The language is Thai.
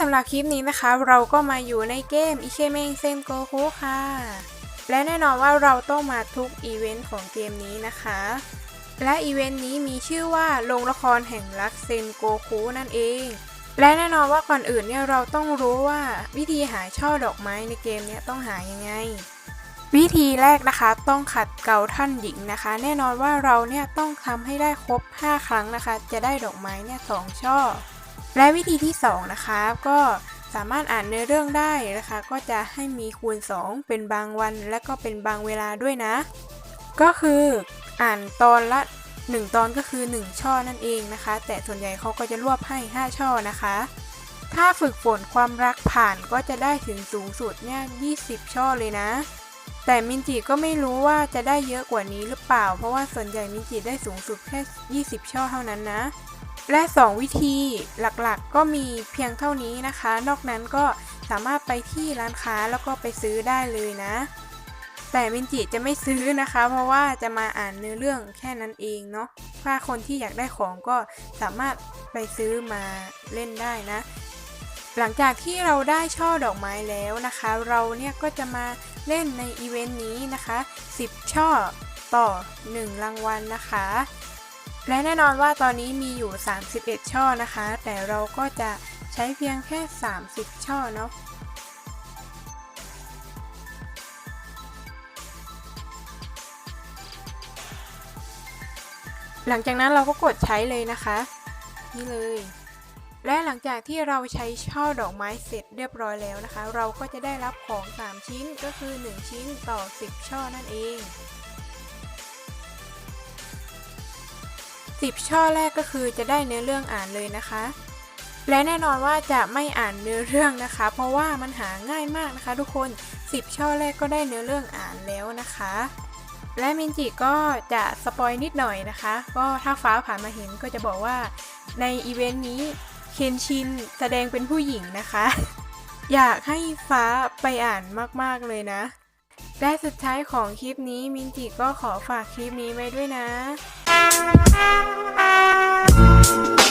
สำหรับคลิปนี้นะคะ เราก็มาอยู่ในเกมอิเคเมงเซนโกคุค่ะ และแน่นอนว่าเราต้องมาทุกอีเวนต์ของเกมนี้นะคะ และอีเวนต์นี้มีชื่อว่าโรงละครแห่งรักเซนโกคุนั่นเอง และแน่นอนว่าก่อนอื่นเนี่ยเราต้องรู้ว่าวิธีหาช่อดอกไม้ในเกมนี้ต้องหายังไง วิธีแรกนะคะต้องขัดเกลาท่านหญิงนะคะ แน่นอนว่าเราเนี่ยต้องทำให้ได้ครบ 5 ครั้งนะคะ จะได้ดอกไม้เนี่ยสองช่อ และวิธีที่ 2 นะคะ ก็สามารถอ่านเนื้อเรื่องได้นะคะ ก็จะให้มีคูณ 2 เป็นบางวัน และก็เป็นบางเวลาด้วยนะ ก็คืออ่านตอนละ 1 ตอนก็คือ 1 ช่อนั่นเองนะคะ แต่ส่วนใหญ่เขาก็จะรวบให้ 5 ช่อนะคะ ถ้าฝึกฝนความรักผ่านก็จะได้ถึงสูงสุดเนี่ย 20 ช่อเลยนะ แต่มินจิก็ไม่รู้ว่าจะได้เยอะกว่านี้หรือเปล่า เพราะว่าส่วนใหญ่มินจิได้สูงสุดแค่ 20 ช่อเท่านั้นนะ และ 2 วิธีหลักๆก็มีเพียงเท่านี้นะคะ นอกนั้นก็สามารถไปที่ร้านค้าแล้วก็ไปซื้อได้เลยนะ แต่มินจิจะไม่ซื้อนะคะ เพราะว่าจะมาอ่านเนื้อเรื่องแค่นั้นเองเนาะถ้าคนที่อยากได้ของก็สามารถไปซื้อมาเล่นได้นะ หลังจากที่เราได้ช่อดอกไม้แล้วนะคะ เราเนี่ยก็จะมาเล่นในอีเวนต์นี้นะคะ 10 ช่อต่อ 1 รางวัลนะคะ และแน่นอนว่าตอนนี้มีอยู่ 31 ช่อนะคะ แต่เราก็จะใช้เพียงแค่ 30 ช่อเนาะหลังจากนั้นเราก็กดใช้เลยนะคะ นี่เลย และหลังจากที่เราใช้ช่อดอกไม้เสร็จเรียบร้อยแล้วนะคะ เราก็จะได้รับของ 3 ชิ้นก็คือ 1 ชิ้นต่อ 10 ช่อนั่นเอง 10 ช่อแรกก็คือจะได้เนื้อเรื่องอ่านเลยนะคะ และแน่นอนว่าจะไม่อ่านเนื้อเรื่องนะคะ เพราะว่ามันหาง่ายมากนะคะ ทุกคน 10 ช่อแรกก็ได้เนื้อเรื่องอ่านแล้วนะคะ และมินจิก็จะสปอยนิดหน่อยนะคะ ก็ถ้าฟ้าผ่านมาเห็นก็จะบอกว่าในอีเวนต์นี้เคนชินแสดงเป็นผู้หญิงนะคะ อยากให้ฟ้าไปอ่านมากๆเลยนะและสุดท้ายของคลิปนี้มินจิก็ขอฝากคลิปนี้ไว้ด้วยนะ Thank you.